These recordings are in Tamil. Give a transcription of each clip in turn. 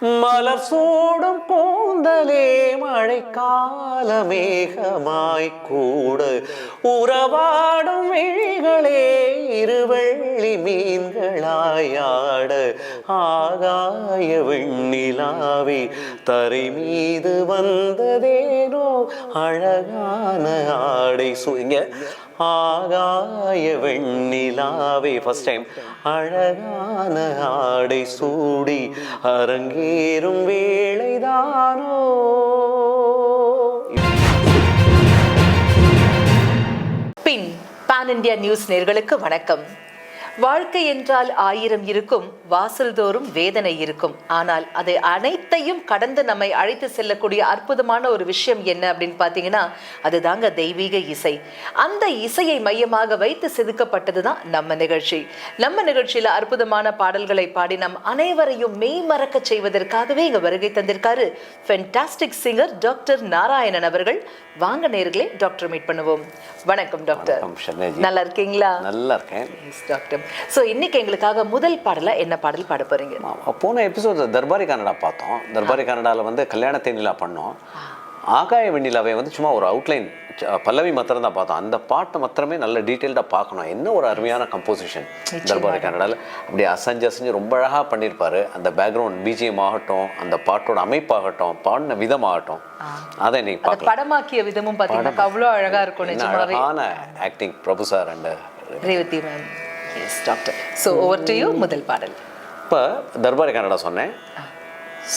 Hmm. மலர் சூடும் கூந்தலே மழைக்கால மேகமாய் கூட. உறவாடும் விழிகளே இருவள்ளி மீன்களாயாட ஆகாய வெண்ணிலாவே தரை மீது வந்ததேனோ அழகான ஆடை சுங்க ஆகாய வெண்ணிலாவே ஃபர்ஸ்ட் டைம் அழகான ஆடை சூடி அரங்கேறும் வேளைதானோ? பின் பான் இந்தியா நியூஸ் நேர்களுக்கு வணக்கம். வாழ்க்கை என்றால் ஆயிரம் இருக்கும் வாசல் தோறும் வேதனை இருக்கும். ஆனால் அதை அனைத்தையும் கடந்து நம்மை அழைத்து செல்லக்கூடிய அற்புதமான ஒரு விஷயம் என்ன அப்படின்னு பார்த்தீங்கன்னா அதுதாங்க தெய்வீக இசை. அந்த இசையை மையமாக வைத்து செதுக்கப்பட்டது தான் நம்ம நிகழ்ச்சி. நம்ம நிகழ்ச்சியில அற்புதமான பாடல்களை பாடி நம் அனைவரையும் மெய் மறக்க செய்வதற்காகவே இங்க வருகை தந்திருக்காரு ஃபென்டாஸ்டிக் சிங்கர் டாக்டர் நாராயணன் அவர்கள். வாங்க நேர்களே டாக்டர் மீட் பண்ணுவோம். வணக்கம் டாக்டர். நல்லா இருக்கீங்களா? நல்லா இருக்கேன். டாக்டர் ஸோ இன்னைக்கு எங்களுக்காக முதல் பாடலா என்ன பாடல் பாட போறீங்க? போன எபிசோட் தர்பாரி கன்னடா பார்த்தோம். தர்பாரி கன்னடாவில் வந்து கல்யாண தேனிலா பண்ணோம். ஆகாய வெண்ணிலாவை வந்து சும்மா ஒரு அவுட்லைன் பல்லவி மாத்திரம் தான் பார்த்தோம். அந்த பாட்டை மாத்திரமே நல்ல டீட்டெயில்டாக பார்க்கணும். என்ன ஒரு அருமையான கம்போசிஷன் தர்பாரி கன்னடாவில் அப்படி அசைஞ்சு அசைஞ்சு ரொம்ப அழகாக பண்ணியிருப்பாரு. அந்த பேக்ரவுண்ட் பிஜிஎம் ஆகட்டும் அந்த பாட்டோட அமைப்பாகட்டும் பாடின விதமாகட்டும் அதை இன்னைக்கு பார்க்கலாம். படமாக்கிய விதமும் பாத்தீங்கன்னா அவ்வளோ அழகா இருக்கும் அழகான acting Prabhu sir and Revathi ma'am yes doctor so over to you முதல் பாடல். இப்போ தர்பாரி கன்னடா சொன்னேன்.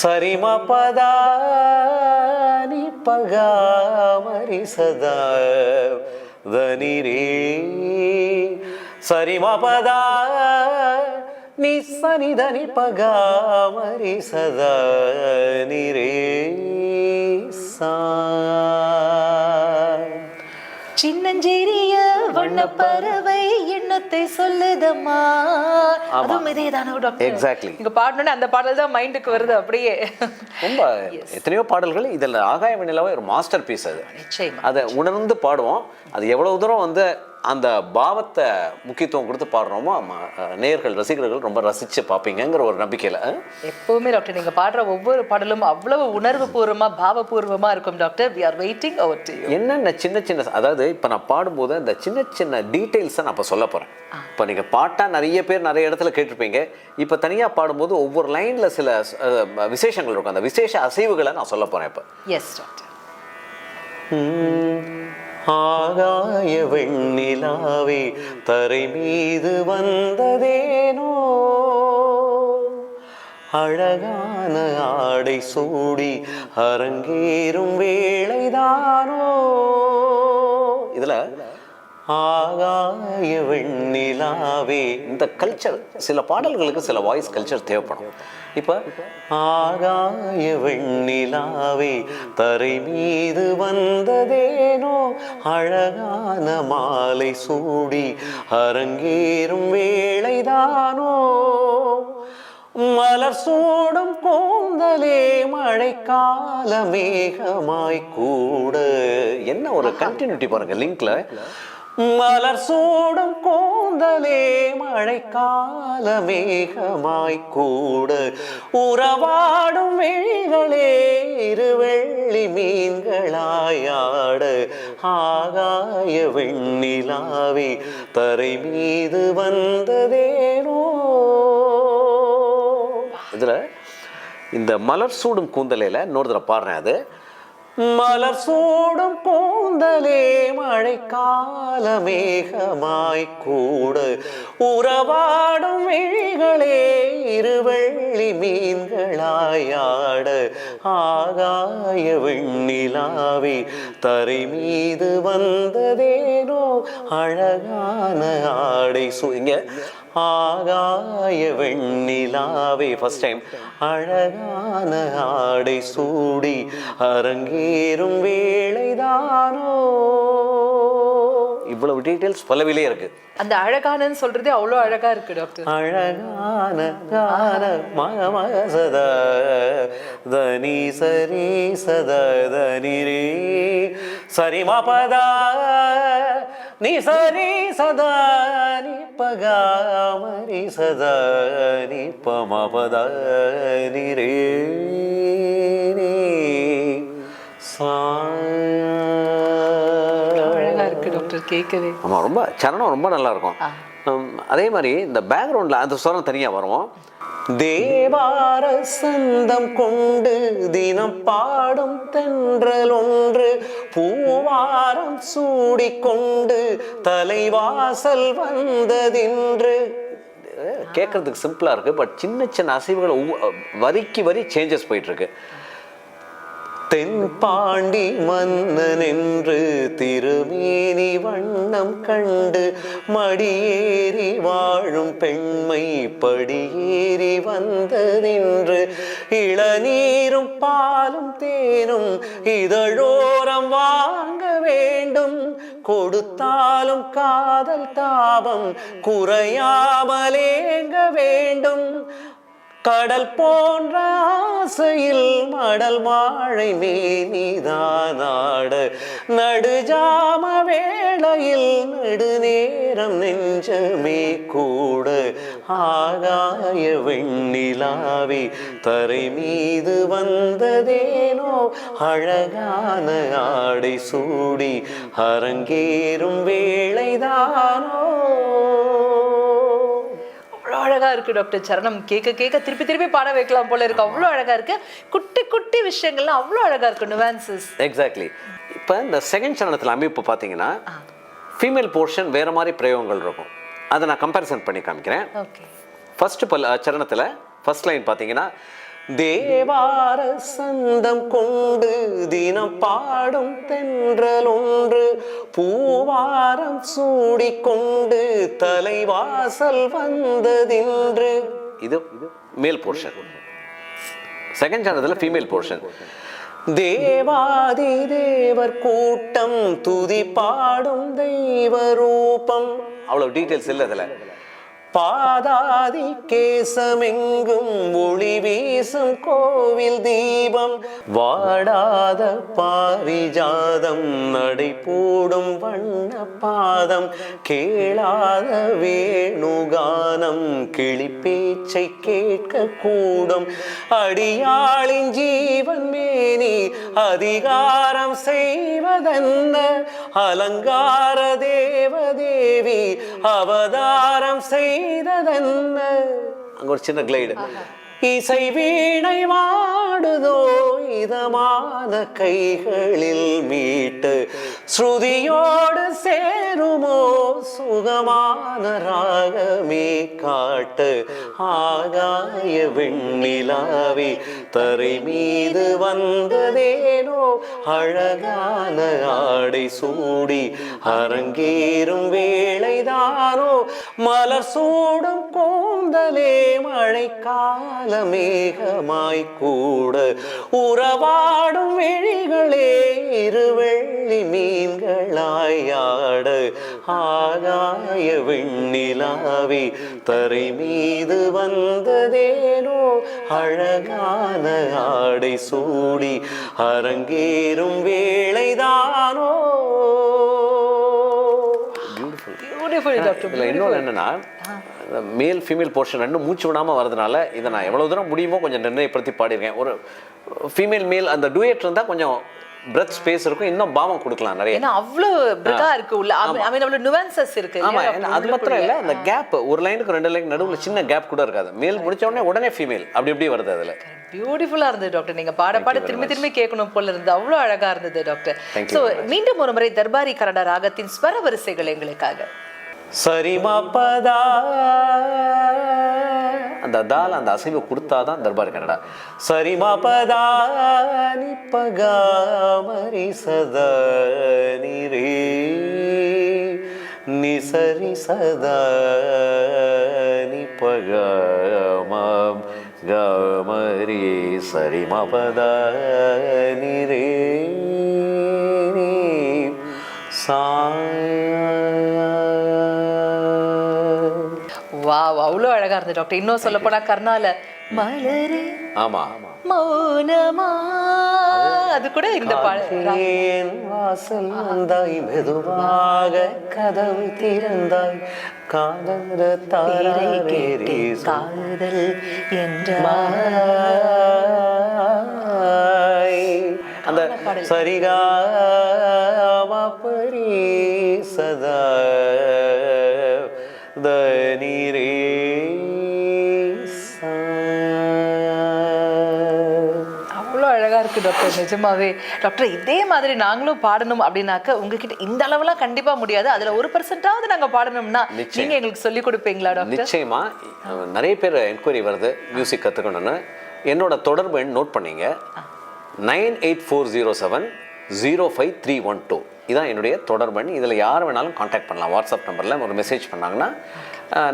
சரிம பதா பகா மரி சதா தனி ரே சரிம பதா நீ சனி தனி பகா மரி சதா நீ ரே சா. சின்னஞ்சிறிய வண்ண எண்ணத்தை சொல்லுதம்மா. அதுவும் இதே தானே டாக்டர் Exactly. இங்க பாடணும்னு அந்த பாடல் தான் மைண்டுக்கு வருது அப்படியே. ரொம்ப எத்தனையோ பாடல்கள் இதில் ஆகாய வெண்ணிலாவே ஒரு மாஸ்டர் பீஸ் அது. நிச்சயமா அதை உணர்ந்து பாடுவோம். அது எவ்வளவு தூரம் வந்து அந்த பாவத்தை முக்கியத்துவம் கொடுத்து பாடுறோமோ நேயர்கள் ரசிகர்கள் ரொம்ப ரசிச்சு பார்ப்பீங்கங்கிற ஒரு நம்பிக்கையில் எப்பவுமே டாக்டர் நீங்க பாடுற ஒவ்வொரு பாடலும் அவ்வளவு உணர்வு பூர்வமா பாவபூர்வமா இருக்கும் doctor we are waiting you என்னென்ன சின்ன சின்ன அதாவது இப்போ நான் பாடும்போது அந்த சின்ன சின்ன டீட்டெயில்ஸை நான் இப்போ சொல்ல போகிறேன் இப்போ நீங்கள் பாட்டாக நிறைய பேர் நிறைய இடத்துல கேட்டிருப்பீங்க. இப்போ தனியாக பாடும்போது ஒவ்வொரு லைனில் சில விசேஷங்கள் இருக்கும். அந்த விசேஷ அசைவுகளை நான் சொல்ல போகிறேன் இப்போ. எஸ் ஆகாய வெண்ணிலாவே தரை மீது வந்ததேனோ? அழகான ஆடை சூடி அரங்கேறும் வேளைதானோ? இதுல ஆகாய வெண்ணிலாவே இந்த கல்ச்சர் சில பாடல்களுக்கு சில வாய்ஸ் கல்ச்சர் தேவைப்படும். இப்போ ஆகாய வெண்ணிலாவே தரை மீது வந்ததேனோ? அழகான மாலை சூடி அரங்கேறும் வேளைதானோ? மலர் சூடும் கூந்தலே மழைக்கால மேகமாய் கூட. என்ன ஒரு கண்டினியூட்டி பாருங்க லிங்க்ல மலர் சூடும் கூந்தலே மழைக்கால மேகமாய் கூட. உறவாடும் விழிகளே இருவெள்ளி மீன்களாயாட ஆகாய வெண்ணிலாவே தரை மீது வந்ததேனோ? இதுல இந்த மலர் சூடும் கூந்தலையில இன்னொரு தடவை பாடுறேன் அது. மலர் சூடும் கூந்தலே மழைக்கால மேகமாய் கூட. உறவாடும் விழிகளே இருவள்ளி மீன்களாயாட. ஆகாய வெண்ணிலாவே தரை மீது வந்ததேனோ? அழகான ஆடை சு ஆகாய வெண்ணிலாவே ஃபர்ஸ்ட் டைம் அழகான ஆடை சூடி அரங்கேறும் வேளைதானோ? இவ்வளவு டீட்டெயில்ஸ் பலவிலே இருக்கு. அந்த அழகானன்னு சொல்றதே அவ்வளோ அழகா இருக்கு டாக்டர் அழகான கான மக மக சத தனி சரி சத தனி ரே சரி மபதா நீ சரி சதா நீ பகாமரி சதா நீ பமபத நீ ரே நீ சா அழகா இருக்கு டாக்டர் கேட்கவே. ஆமாம் ரொம்ப சரணம் ரொம்ப நல்லா இருக்கும். அதே மாதிரி இந்த பேக்ரவுண்டில் அந்த ஸ்வரம் தனியாக வரும் தேவார சந்தம் கொண்டு தினம் பாடும் தென்றல் ஒன்று பூவாரம் சூடிக்கொண்டு தலைவாசல் வந்ததின்று. கேட்கறதுக்கு சிம்பிளாக இருக்குது பட் சின்ன சின்ன அசைவுகள் வரிக்கு வரி சேஞ்சஸ் போயிட்டு இருக்கு. தென்பாண்டி மன்னன் என்று திருமேனி வண்ணம் கண்டு மடியேறி வாழும் பெண்மை படியேறி வந்ததென்று இளநீரும் பாலும் தேனும் இதழோரம் வாங்க வேண்டும். கொடுத்தாலும் காதல் தாபம் குறையாமலேங்க வேண்டும். கடல் போன்ற ஆசையில் மடல் வாழை மேனிதானாட நடுஜாம வேளையில் நெடுநேரம் நெஞ்சமே கூட. ஆகாய வெண்ணிலாவி தரை மீது வந்ததேனோ? அழகான ஆடை சூடி அரங்கேறும் வேளைதானோ? அவ்வளோ அழகா இருக்கு டாக்டர் சரணம். கேட்க கேட்க திருப்பி திருப்பி பாட வைக்கலாம் போல இருக்கு. அவ்வளோ அழகா இருக்கு. குட்டி குட்டி விஷயங்கள்லாம் அவ்வளோ அழகா இருக்கு. நுவான்சஸ் எக்ஸாக்ட்லி இப்போ இந்த செகண்ட் சரணத்தில் அமைப்பு பார்த்தீங்கன்னா ஃபீமேல் போர்ஷன் வேறு மாதிரி பிரயோகங்கள் இருக்கும். அதை நான் கம்பேரிசன் பண்ணி காமிக்கிறேன். ஃபர்ஸ்ட் பல் சரணத்தில் ஃபர்ஸ்ட் லைன் பார்த்தீங்கன்னா தேவார சந்தம் கொண்டு தினம் பாடும் தென்றல் ஒன்று பூவாரம் சூடிக்கொண்டு தலைவாசல் வந்ததின்று. இது மேல் போர்ஷன் செகண்ட் சேனத்தில் ஃபீமேல் போர்ஷன் தேவாதி தேவர் கூட்டம் துதி பாடும் தெய்வ ரூபம் அவ்வளவு டீட்டெயில்ஸ் இல்லை அதில் பாதாதி கேசமெங்கும் ஒளி வீசும் கோவில் தீபம். வாடாத பாரிஜாதம் நடை போடும் வண்ண பாதம் கேளாத வேணுகானம் கிளி பேச்சை கேட்க கூடும் அடியாளின் ஜீவன் மேனி அதிகாரம் செய்வதென்ன? அலங்கார தேவதேவி அவதாரம் செய் செய்ததென்ன? அங்க ஒரு சின்ன கிளைடு இசை வீணை வாடுதோ இதமான கைகளில் மீட்டு ஸ்ருதியோடு சேருமோ சுகமான ராகமே காட்டு ஆகாய வெண்ணிலாவி தரை மீது வந்ததேனோ? அழகான ஆடை சூடி அரங்கேறும் வேளைதானோ? மலர் சூடும் கூந்தலே மழைக்கால மேகமாய் கூட உறவாடும் விழிகளே இருவெள்ளி மீன்களாயாடு ஆ ஆகாய வெண்ணிலாவி தரை மீது வந்ததேனோ? அழகான ஆடை சூடி அரங்கேறும் வேளைதானோ? பியூட்டிஃபுல் டாக்டர் இதில் இன்னொன்று என்னன்னா மேல் ஃபீமேல் போர்ஷன் ரெண்டும் மூச்சு விடாமல் வரதுனால இதை நான் எவ்வளோ தூரம் முடியுமோ கொஞ்சம் நிர்ணயப்படுத்தி பாடியிருக்கேன். ஒரு ஃபீமேல் மேல் அந்த டூயட் இருந்தால் கொஞ்சம் பிரெத் ஸ்பேஸ் இருக்கும். இன்னும் பாவம் கொடுக்கலாம் நிறைய. ஏன்னா அவ்வளோ பிரிட்டா இருக்கு உள்ள. ஐ மீன் அவ்வளோ நுவான்சஸ் இருக்கு ஆமா? அது மாத்திரம் இல்லை அந்த கேப் ஒரு லைனுக்கு ரெண்டு லைன் நடுவில் சின்ன கேப் கூட இருக்காது. மேல் முடிச்ச உடனே உடனே ஃபீமேல் அப்படி இப்படி வருது அதில். பியூட்டிஃபுல்லா இருந்தது டாக்டர் நீங்க பாட பாட திரும்பி திரும்பி கேட்கணும் போல இருந்தது. அவ்வளோ அழகா இருந்தது டாக்டர் much. மீண்டும் ஒரு முறை தர்பாரி கன்னட ராகத்தின் ஸ்வர வரிசைகள் எங்களுக்காக. சரிமா பதா. அந்த தால் அந்த அசைவு கொடுத்தாதான் தர்பார் கன்னடா சரிமா பதா நி பகா சதா நி ரே சரி சதா நி பகா மம் க ரே நீ சா அழகா இருந்தது டாக்டர் இன்னும் சொல்ல போனா கர்னால மலரே ஆமா. மௌனமா? அது கூட இந்த பாடல் வாசல் வந்தாய் மெதுவாக கதவு திறந்தாய். காதல பேரை கேட்டு தாரே காதல் என்ற அந்த. சரிகா பரி சதா டாக்டர் நிஜமாவே. டாக்டர் இதே மாதிரி நாங்களும் பாடணும் அப்படின்னாக்க உங்ககிட்ட இந்த அளவுலாம் கண்டிப்பா முடியாது. அதுல ஒரு பர்சன்டாவது நாங்க பாடணும்னா. நீங்க எங்களுக்கு சொல்லி கொடுப்பீங்களா டாக்டர்? நிச்சயமா. நிறைய பேர் என்கொயரி வருது மியூசிக் கற்றுக்கணும்னு என்னோட தொடர்பு எண் நோட் பண்ணீங்க nine eight four zero seven zero five three one two இதான் என்னுடைய தொடர்பு எண் இதில் யார் வேணாலும் காண்டாக்ட் பண்ணலாம். வாட்ஸ்அப் நம்பரில் ஒரு மெசேஜ் பண்ணாங்கன்னா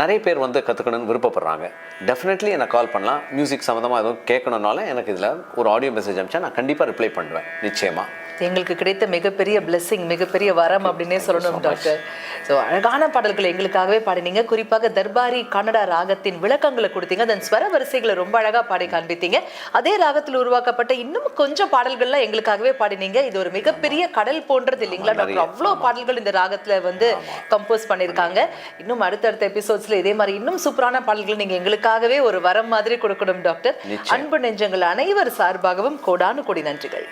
நிறைய பேர் வந்து கற்றுக்கணும்னு விருப்பப்படுறாங்க. டெஃபினெட்லி என்னை கால் பண்ணலாம். மியூசிக் சம்மந்தமாக எதுவும் கேட்கணுன்னாலும் எனக்கு இதில் ஒரு ஆடியோ மெசேஜ் அனுப்பிச்சா நான் கண்டிப்பாக ரிப்ளை பண்ணுவேன். நிச்சயமாக எங்களுக்கு கிடைத்த மிகப்பெரிய blessing மிகப்பெரிய வரம் அப்படின்னே சொல்லணும் டாக்டர். ஸோ அழகான பாடல்களை எங்களுக்காகவே பாடினீங்க. குறிப்பாக தர்பாரி கன்னடா ராகத்தின் விளக்கங்களை கொடுத்தீங்க. அதன் ஸ்வர வரிசைகளை ரொம்ப அழகா பாடி காண்பித்தீங்க. அதே ராகத்தில் உருவாக்கப்பட்ட இன்னும் கொஞ்சம் பாடல்கள்லாம் எங்களுக்காகவே பாடினீங்க. இது ஒரு மிகப்பெரிய கடல் போன்றது இல்லைங்களா? டாக்டர்? அவ்வளோ பாடல்கள் இந்த ராகத்துல வந்து கம்போஸ் பண்ணியிருக்காங்க. இன்னும் அடுத்தடுத்த எபிசோட்ஸ்ல இதே மாதிரி இன்னும் சூப்பரான பாடல்கள் நீங்க எங்களுக்காகவே ஒரு வரம் மாதிரி கொடுக்கணும் டாக்டர். அன்பு நெஞ்சங்கள் அனைவர் சார்பாகவும் கோடானு கோடி நன்றிகள்.